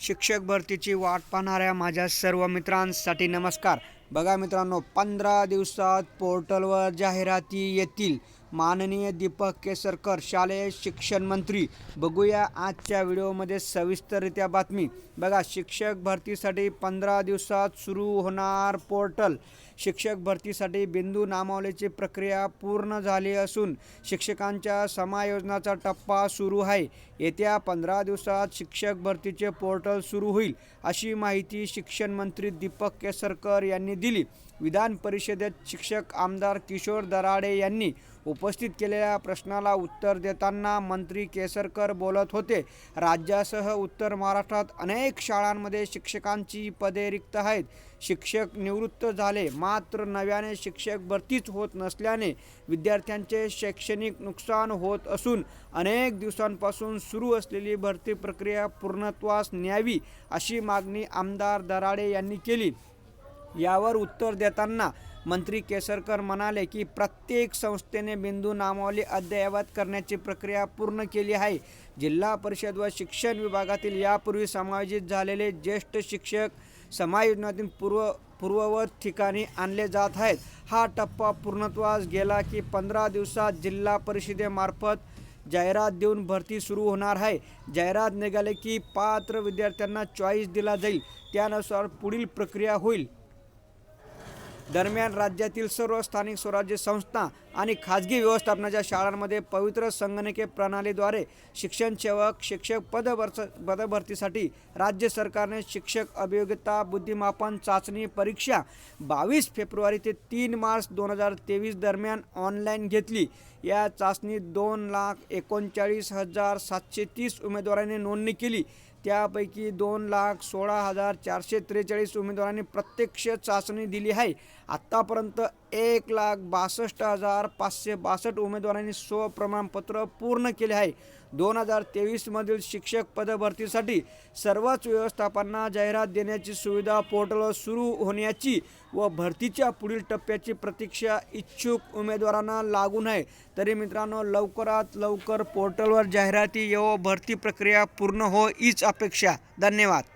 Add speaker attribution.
Speaker 1: शिक्षक भरतीची वाट पाहणाऱ्या माझ्या सर्व मित्रांसाठी नमस्कार. बघा मित्रांनो पंधरा दिवसात पोर्टलवर जाहिराती येतील. माननीय दीपक केसरकर शालेय शिक्षण मंत्री. बघूया आजच्या व्हिडिओमध्ये सविस्तररित्या बातमी. बघा शिक्षक भरतीसाठी पंधरा दिवसात सुरू होणार पोर्टल. शिक्षक भरतीसाठी बिंदू नामावलीची प्रक्रिया पूर्ण झाली असून शिक्षकांच्या समायोजनाचा टप्पा सुरू आहे. येत्या पंधरा दिवसात शिक्षक भरतीचे पोर्टल सुरू होईल अशी माहिती शिक्षण मंत्री दीपक केसरकर यांनी दिली. विधान परिषदेत शिक्षक आमदार किशोर दराडे यांनी उपस्थित केलेल्या प्रश्नाला उत्तर देताना मंत्री केसरकर बोलत होते. राज्यासह उत्तर महाराष्ट्रात अनेक शाळांमध्ये शिक्षकांची पदे रिक्त आहेत. शिक्षक निवृत्त झाले मात्र नव्याने शिक्षक भरतीच होत नसल्याने विद्यार्थ्यांचे शैक्षणिक नुकसान होत असून अनेक दिवसांपासून सुरू असलेली भरती प्रक्रिया पूर्णत्वास न्यावी अशी मागणी आमदार दराडे यांनी केली. यावर उत्तर देताना मंत्री केसरकर म्हणाले की प्रत्येक संस्थेने बिंदू नामावली अद्ययावत करण्याची प्रक्रिया पूर्ण केली आहे. जिल्हा परिषद व शिक्षण विभागातील यापूर्वी समायोजित झालेले ज्येष्ठ शिक्षक समायोजनातून पूर्व पूर्ववत ठिकाणी आणले जात आहेत. हा टप्पा पूर्णत्वास गेला की पंधरा दिवसात जिल्हा परिषदेमार्फत जाहिरात देऊन भरती सुरू होणार आहे. जाहिरात निघाले की पात्र विद्यार्थ्यांना चॉईस दिला जाईल. त्यानुसार पुढील प्रक्रिया होईल. दरम्यान राज्यातील सर्व स्थानिक स्वराज्य संस्था आणि खाजगी व्यवस्थापनाच्या शाळांमध्ये पवित्र संगणके प्रणालीद्वारे शिक्षण सेवक शिक्षक पदभर पदभरतीसाठी राज्य सरकारने शिक्षक अभियोग्यता बुद्धिमापन चाचणी परीक्षा बावीस फेब्रुवारी ते तीन मार्च दोन हजार तेवीस दरम्यान ऑनलाईन घेतली. या चाचणीत दोन लाख एकोणचाळीस हजार सातशे तीस उमेदवारांनी नोंदणी केली. त्यापैकी दोन लाख सोळा हजार चारशे त्रेचाळीस उमेदवारांनी प्रत्यक्ष चाचणी दिली आहे. आत्तापर्यंत एक लाख बासष्ट हजार पाचशे बासष्ट उमेदवारांनी स्वप्रमाणपत्र पूर्ण केले आहे. दोन हजार तेवीसमधील शिक्षक पदभरतीसाठी सर्वच व्यवस्थापनांना जाहिरात देण्याची सुविधा पोर्टलवर सुरू होण्याची व भरतीच्या पुढील टप्प्याची प्रतीक्षा इच्छुक उमेदवारांना लागून आहे. तरी मित्रांनो लवकरात लवकर पोर्टलवर जाहिराती येवो भरती प्रक्रिया पूर्ण हो हीच अपेक्षा. धन्यवाद.